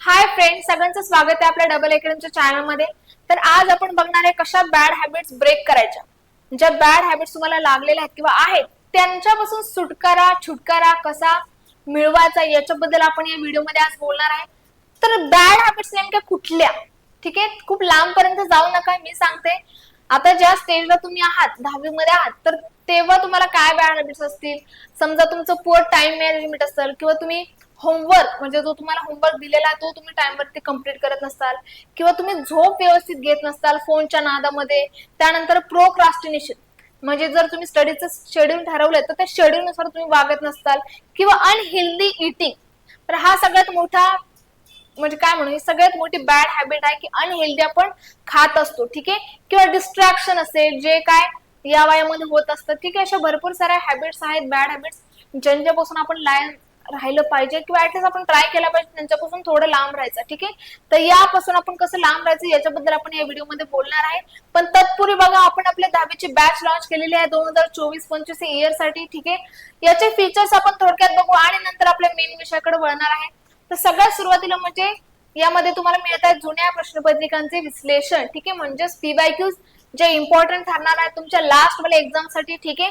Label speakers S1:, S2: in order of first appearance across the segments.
S1: Hi friend सगळ्यांचं स्वागत आहे आपल्या डबल अकॅडमीच्या चॅनलमध्ये तर आज आपण बघणार आहे कशा बॅड हॅबिट्स ब्रेक करायच्या. ज्या बॅड हॅबिट्स तुम्हाला लागलेल्या आहेत किंवा आहेत त्यांच्यापासून सुटकारा छुटकारा कसा मिळवायचा याच्याबद्दल आपण या व्हिडिओमध्ये आज बोलणार आहे. तर बॅड हॅबिट्स नेमक्या कुठल्या? ठीक आहे? खूप लांब पर्यंत जाऊ नका मी सांगते. आता ज्या स्टेजला तुम्ही आहात दहावीमध्ये आहात तर तेव्हा तुम्हाला काय बॅड हॅबिट्स असतील? समजा तुमचं पुअर टाइम मॅनेजमेंट असेल किंवा तुम्ही होमवर्क म्हणजे जो तुम्हाला होमवर्क दिलेला आहे तो तुम्ही टाइमवरती कंप्लीट करत नसाल. किंवा तुम्ही झोप व्यवस्थित घेत नसताल फोनच्या नादामध्ये त्यानंतर प्रोक्रास्टिनेशन म्हणजे जर तुम्ही स्टडीचं शेड्यूल ठरवलंय तर त्या शेड्यूलनुसार तुम्ही वागत नसताल किंवा अनहेल्दी इटिंग तर हा सगळ्यात मोठा म्हणजे काय म्हणू ही सगळ्यात मोठी बॅड हॅबिट आहे की अनहेल्दी आपण खात असतो ठीक आहे? किंवा डिस्ट्रॅक्शन असेल जे काय या वयामध्ये होत असतं ठीक आहे? अशा भरपूर साऱ्या हॅबिट्स आहेत बॅड हॅबिट्स ज्यांच्यापासून आपण लायन राहिलं पाहिजे किंवा ऍटलीस्ट आपण ट्राय केला पाहिजे त्यांच्यापासून थोडं लांब राहायचं ठीक आहे? तर यापासून आपण कसं लांब राहायचं याच्याबद्दल आपण या व्हिडिओमध्ये बोलणार आहे. पण तत्पूर्वी बघा आपण आपल्या दहावीची बॅच लॉन्च केलेली आहे दोन हजार चोवीस पंचवीस इयरसाठी ठीक आहे? याचे फीचर्स आपण थोडक्यात बघू आणि नंतर आपल्या मेन विषयाकडे वळणार आहे. तर सगळ्यात सुरुवातीला म्हणजे यामध्ये तुम्हाला मिळत आहे जुन्या प्रश्नपत्रिकांचे विश्लेषण ठीक आहे? म्हणजेच पीवायक्यूज जे इम्पॉर्टंट ठरणार आहे तुमच्या लास्ट वाल्या एक्झामसाठी ठीक आहे?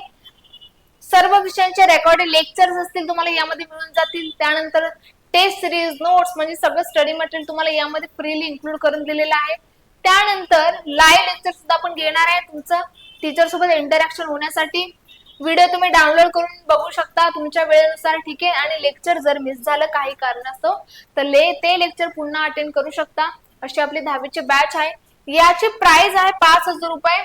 S1: सर्व विषयांचे रेकॉर्डेड लेक्चर्स असतील तुम्हाला यामध्ये मिळून जातील. त्यानंतर टेस्ट सिरीज नोट्स म्हणजे सगळं स्टडी मटेरियल तुम्हाला यामध्ये फ्रीली इन्क्लूड करून दिलेलं आहे. त्यानंतर लाईव्ह लेक्चर सुद्धा आपण घेणार आहे. तुमचं टीचर सोबत इंटरॅक्शन होण्यासाठी. व्हिडिओ तुम्ही डाउनलोड करून बघू शकता तुमच्या वेळेनुसार ठीक आहे? आणि लेक्चर जर मिस झालं काही कारणास्तव तर ले ते लेक्चर पुन्हा अटेंड करू शकता. अशी आपली दहावीची बॅच आहे. याची प्राइस आहे पाच हजार रुपये.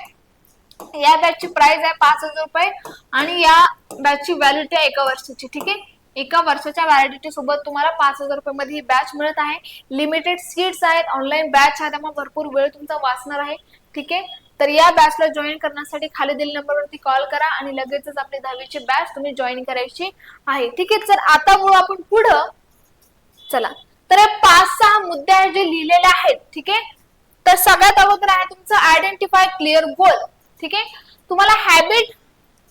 S1: या बॅचची प्राइस आहे पाच हजार रुपये आणि या बॅचची व्हॅलिडिटी आहे एका वर्षाची ठीक आहे? एका वर्षाच्या व्हॅलिडिटी सोबत तुम्हाला पाच हजार रुपये मध्ये ही बॅच मिळत आहे. लिमिटेड सीट्स आहेत ऑनलाईन बॅच आहे त्यामुळे भरपूर वेळ तुमचा वाचणार आहे ठीक आहे? तर या बॅचला जॉईन करण्यासाठी खाली दिलेल्या नंबरवरती कॉल करा आणि लगेचच आपली दहावीची बॅच तुम्ही जॉईन करायची आहे ठीक आहे? तर आता मुळे आपण पुढं. चला तर हे पाच सहा मुद्दे आहेत जे लिहिलेले आहेत ठीक आहे? तर सगळ्यात अगोदर आहे तुमचं आयडेंटिफाय क्लिअर गोल ठीक आहे? तुम्हाला हॅबिट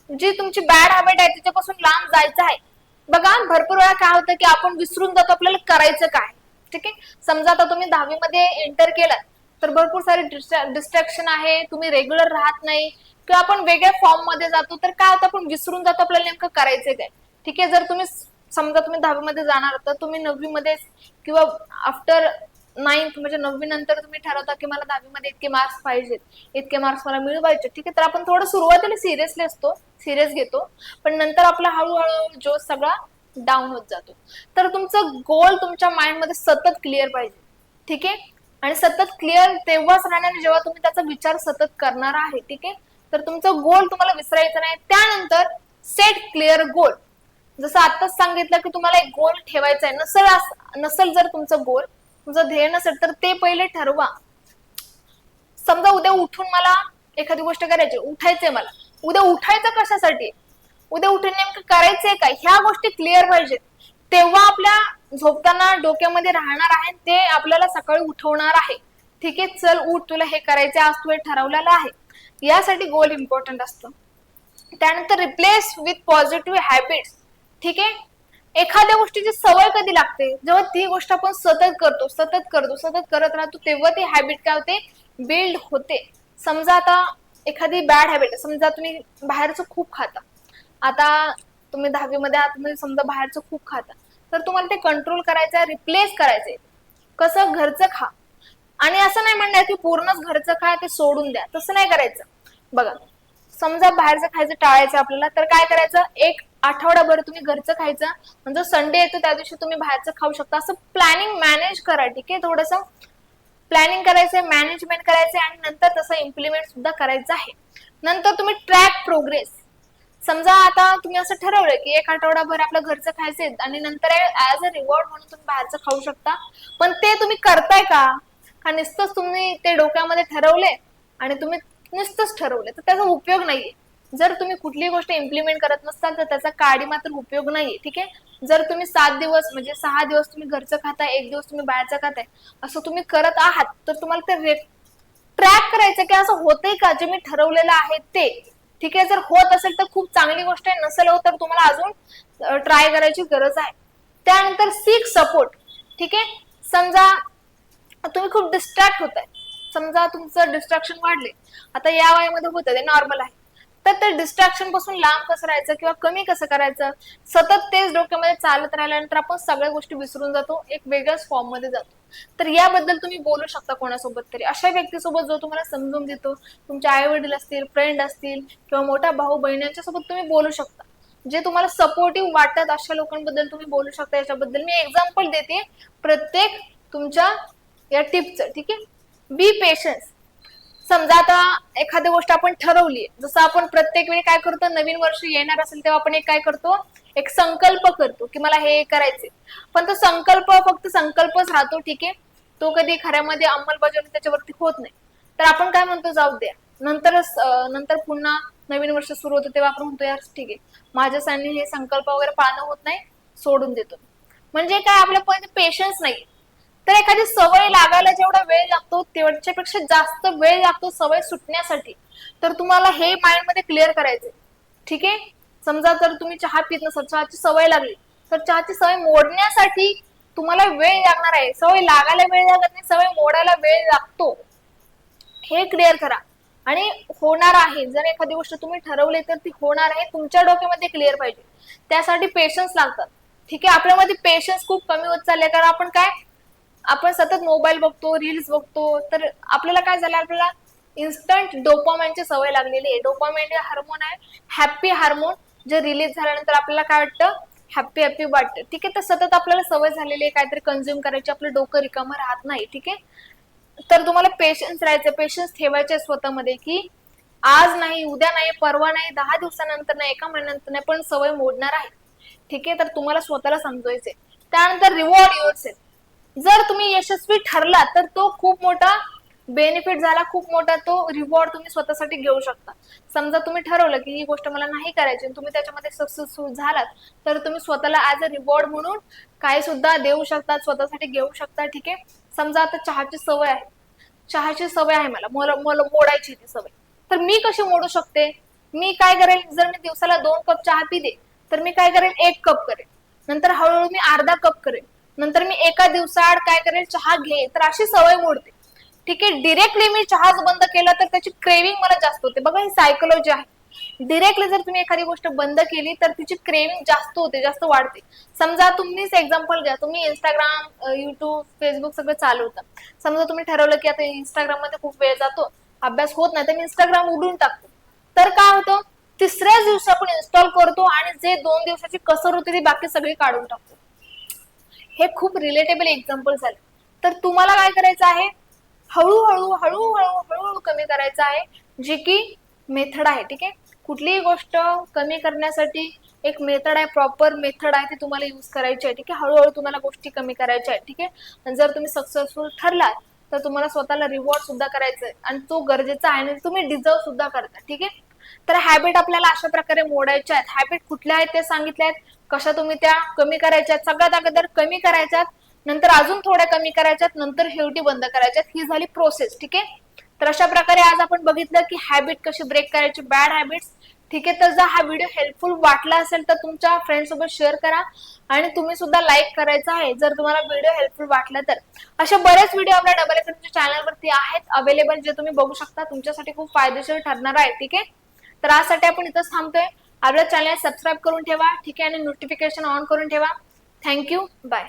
S1: जी तुमची बॅड हॅबिट आहे त्याच्यापासून लांब जायचं आहे. बघा भरपूर वेळा काय होतं की आपण विसरून जातो आपल्याला करायचं काय? ठीक आहे? समजा आता तुम्ही दहावीमध्ये एंटर केलं तर भरपूर सारे डिस्ट्रॅक्शन आहे तुम्ही रेग्युलर राहत नाही किंवा आपण वेगळ्या फॉर्ममध्ये जातो तर काय होतं आपण विसरून जातो आपल्याला नेमकं करायचं काय? ठीक आहे? जर तुम्ही समजा तुम्ही दहावीमध्ये जाणार तर तुम्ही नववीमध्ये किंवा आफ्टर नाईन्थ म्हणजे नववी नंतर तुम्ही ठरवता की मला दहावीमध्ये इतके मार्क्स पाहिजेत इतके मार्क्स मला मिळवायचे. ठीक आहे तर आपण थोडं सुरुवातीला सिरियसली असतो सिरियस घेतो पण नंतर आपला हळूहळू जो सगळा डाऊन होत जातो. तर तुमचं गोल तुमच्या माइंडमध्ये सतत क्लिअर पाहिजे. ठीक आहे? आणि सतत क्लिअर तेव्हाच राहणार जेव्हा तुम्ही त्याचा विचार सतत करणार आहे ठीक आहे? तर तुमचं गोल तुम्हाला विसरायचं नाही. त्यानंतर सेट क्लिअर गोल जसं आताच सांगितलं की तुम्हाला एक गोल ठेवायचा आहे नसल नसल जर तुमचं गोल तुमचं ध्येय नसेल तर ते पहिले ठरवा. समजा उद्या उठून मला एखादी गोष्ट करायची उठायचंय मला. उद्या उठायचं कशासाठी? उद्या उठून नेमकं करायचंय काय? ह्या गोष्टी क्लिअर पाहिजेत. तेव्हा आपल्या झोपताना डोक्यामध्ये राहणार आहे ते आपल्याला सकाळी उठवणार आहे. ठीक आहे चल उठ तुला हे करायचं आज तू हे ठरवलेलं आहे. यासाठी गोल इम्पॉर्टंट असतं. त्यानंतर रिप्लेस विथ पॉझिटिव्ह हॅबिट्स ठीक आहे? एखाद्या गोष्टीची सवय कधी लागते? जेव्हा ती गोष्ट आपण सतत करतो सतत करतो सतत करत राहतो तेव्हा ती हॅबिट काय होते? बिल्ड होते. समजा आता एखादी बॅड हॅबिट समजा तुम्ही बाहेरचं खूप खाता. आता तुम्ही दहावीमध्ये आहात म्हणजे समजा बाहेरचं खूप खाता. तर तुम्हाला ते कंट्रोल करायचं रिप्लेस करायचंय. कसं घरचं खा. आणि असं नाही म्हणणार की पूर्णच घरचं खा ते सोडून द्या. तसं नाही करायचं. बघा समजा बाहेरचं खायचं टाळायचं आपल्याला तर काय करायचं? एक आठवडाभर तुम्ही घरचं खायचं म्हणजे संडे येतो त्या दिवशी तुम्ही बाहेरचं खाऊ शकता. असं प्लॅनिंग मॅनेज करा ठीक आहे? थोडस प्लॅनिंग करायचंय मॅनेजमेंट करायचंय आणि नंतर तसं इम्प्लिमेंट सुद्धा करायचं आहे. नंतर तुम्ही ट्रॅक प्रोग्रेस समजा आता तुम्ही असं ठरवलं की एक आठवडाभर आपलं घरचं खायचंय आणि नंतर ऍज अ रिवॉर्ड म्हणून तुम्ही बाहेरचं खाऊ शकता. पण ते तुम्ही करताय का? का नुसतंच तुम्ही ते डोक्यामध्ये ठरवले आणि तुम्ही नुसतंच ठरवले तर त्याचा उपयोग नाहीये. जर तुम्ही कुठलीही गोष्ट इम्प्लिमेंट करत नसाल तर त्याचा काडी मात्र उपयोग नाही ठीक आहे? जर तुम्ही सात दिवस म्हणजे सहा दिवस तुम्ही घरचं खाताय एक दिवस तुम्ही बाहेरचं खाताय असं तुम्ही करत आहात तर तुम्हाला ते ट्रॅक करायचं की असं होतंय का? जे मी ठरवलेलं आहे ते ठीक आहे? जर होत असेल तर खूप चांगली गोष्ट आहे नसेल होत तर तुम्हाला अजून ट्राय करायची गरज आहे. त्यानंतर सीक सपोर्ट ठीक आहे? समजा तुम्ही खूप डिस्ट्रॅक्ट आहे समजा तुमचं डिस्ट्रॅक्शन वाढले आता या वयामध्ये होतं ते नॉर्मल आहे. तर ते डिस्ट्रॅक्शनपासून लांब कसं राहायचं किंवा कमी कसं करायचं? सतत तेच डोक्यामध्ये चालत राहिल्यानंतर आपण सगळ्या गोष्टी विसरून जातो एक वेगळ्याच फॉर्ममध्ये जातो. तर याबद्दल तुम्ही बोलू शकता कोणासोबत तरी. अशा व्यक्तीसोबत जो तुम्हाला समजून देतो तुमचे आई वडील असतील फ्रेंड असतील किंवा मोठा भाऊ बहीण यांच्यासोबत तुम्ही बोलू शकता. जे तुम्हाला सपोर्टिव्ह वाटतात अशा लोकांबद्दल तुम्ही बोलू शकता. याच्याबद्दल मी एक्झाम्पल देते. प्रत्येक तुमच्या या टिपचं ठीक आहे? बी पेशन्स समजा आता एखादी गोष्ट आपण ठरवली जसं आपण प्रत्येक वेळी काय करतो नवीन वर्ष येणार असेल तेव्हा आपण एक काय करतो? एक संकल्प करतो की मला हे करायचे पण तो संकल्प फक्त संकल्पच राहतो ठीक आहे? तो कधी खऱ्यामध्ये अंमलबजावणी त्याच्यावरती होत नाही. तर आपण काय म्हणतो जाऊ द्या. नंतर नंतर पुन्हा नवीन वर्ष सुरू होतं तेव्हा आपण म्हणतो यार ठीक आहे. माझ्या सानी हे संकल्प वगैरे पाळणं होत नाही सोडून देतो. म्हणजे काय आपल्यापर्यंत पेशन्स नाही तर एखादी सवय लागायला जेवढा वेळ लागतो तेवढ्यापेक्षा जास्त वेळ लागतो सवय सुटण्यासाठी. तर तुम्हाला हे माइंडमध्ये क्लिअर करायचे ठीक आहे? समजा जर तुम्ही चहा पित नसाल चहाची सवय लागली तर चहाची सवय मोडण्यासाठी तुम्हाला वेळ लागणार आहे. सवय लागायला वेळ लागत नाही सवय मोडायला वेळ लागतो. हे क्लिअर करा. आणि होणार आहे. जर एखादी गोष्ट तुम्ही ठरवली तर ती होणार आहे. तुमच्या डोक्यामध्ये क्लिअर पाहिजे. त्यासाठी पेशन्स लागतात. ठीक आहे? आपल्यामध्ये पेशन्स खूप कमी होत चालले कारण आपण काय? आपण सतत मोबाईल बघतो रील्स बघतो तर आपल्याला काय झालं? आपल्याला इन्स्टंट डोपामाइनची सवय लागलेली आहे. डोपामाइन हार्मोन आहे. हॅप्पी हार्मोन जे रिलीज झाल्यानंतर आपल्याला काय वाटतं? हॅप्पी हॅप्पी वाटतं. ठीक आहे? तर सतत आपल्याला सवय झालेली आहे काहीतरी कन्झ्युम करायची. आपलं डोकं रिकामं राहत नाही. ठीक आहे? तर तुम्हाला पेशन्स राहायचं पेशन्स ठेवायचे स्वतःमध्ये की आज नाही उद्या नाही परवा नाही दहा दिवसानंतर नाही एका महिन्यानंतर नाही पण सवय मोडणार आहे. ठीक आहे? तर तुम्हाला स्वतःला समजवायचे त्यानंतर रिवॉर्ड युअर जर तुम्ही यशस्वी ठरला तर तो खूप मोठा बेनिफिट झाला खूप मोठा तो रिवॉर्ड तुम्ही स्वतःसाठी घेऊ शकता. समजा तुम्ही ठरवलं की ही गोष्ट मला नाही करायची तुम्ही त्याच्यामध्ये सक्सेसफुल झालात तर तुम्ही स्वतःला ऍज अ रिवॉर्ड म्हणून काही सुद्धा देऊ शकता स्वतःसाठी घेऊ शकता ठीक आहे? समजा आता चहाची सवय आहे. चहाची सवय आहे मला मला मला मोडायची ती सवय. तर मी कशी मोडू शकते? मी काय करेल? जर मी दिवसाला दोन कप चहा पिते तर मी काय करेल? एक कप करेल. नंतर हळूहळू मी अर्धा कप करेल. नंतर मी एका दिवसाआड काय करेल? चहा घे तर अशी सवय मोडते. ठीक आहे? डिरेक्टली मी चहाच बंद केला तर त्याची क्रेविंग मला जास्त होते. बघा ही सायकोलॉजी आहे. डिरेक्टली जर तुम्ही एखादी गोष्ट बंद केली तर तिची क्रेविंग जास्त होते जास्त वाढते. समजा तुम्हीच एक्झाम्पल घ्या. तुम्ही इंस्टाग्राम युट्यूब फेसबुक सगळं चालवता. समजा तुम्ही ठरवलं की आता इंस्टाग्राममध्ये खूप वेळ जातो. अभ्यास होत नाही तर मी इंस्टाग्राम उडून टाकतो. तर काय होतं? तिसऱ्याच दिवशी आपण इन्स्टॉल करतो आणि जे दोन दिवसाची कसर होती ती बाकी सगळी काढून टाकतो. हे खूप रिलेटेबल एक्झाम्पल झाले तर तुम्हाला काय करायचं आहे? हळूहळू हळूहळू हळूहळू कमी करायचं आहे. जी की मेथड आहे ठीक आहे? कुठलीही गोष्ट कमी करण्यासाठी एक मेथड आहे प्रॉपर मेथड आहे ती तुम्हाला यूज करायची आहे ठीक आहे? हळूहळू तुम्हाला गोष्टी कमी करायच्या आहेत ठीक आहे? जर तुम्ही सक्सेसफुल ठरलात तर तुम्हाला स्वतःला रिवॉर्ड सुद्धा करायचा आहे. आणि तो गरजेचा आहे आणि तुम्ही डिझर्व सुद्धा करता ठीक आहे? तर हॅबिट आपल्याला अशा प्रकारे मोडायच्या आहेत. हॅबिट कुठल्या आहेत ते सांगितले आहेत? कशा तुम्ही त्या कमी करायच्यात सगळ्यात अगोदर कमी करायच्यात नंतर अजून थोड्या कमी करायच्यात नंतर शेवटी बंद करायच्यात ही झाली प्रोसेस ठीक आहे? तर अशा प्रकारे आज आपण बघितलं की हॅबिट कशी ब्रेक करायची बॅड हॅबिट्स ठीक आहे? तर जर हा व्हिडिओ हेल्पफुल वाटला असेल तर तुमच्या फ्रेंड सोबत शेअर करा आणि तुम्ही सुद्धा लाईक करायचा आहे जर तुम्हाला व्हिडिओ हेल्पफुल वाटला तर. असे बरेच व्हिडिओ आपल्या डबल एफएमच्या चॅनलवरती आहेत अवेलेबल जे तुम्ही बघू शकता तुमच्यासाठी खूप फायदेशीर ठरणार आहे ठीक आहे? तर आजसाठी आपण इथंच थांबतोय. आपल्या चॅनल सबस्क्राईब करून ठेवा ठीक आहे आणि नोटिफिकेशन ऑन करून ठेवा. Thank you bye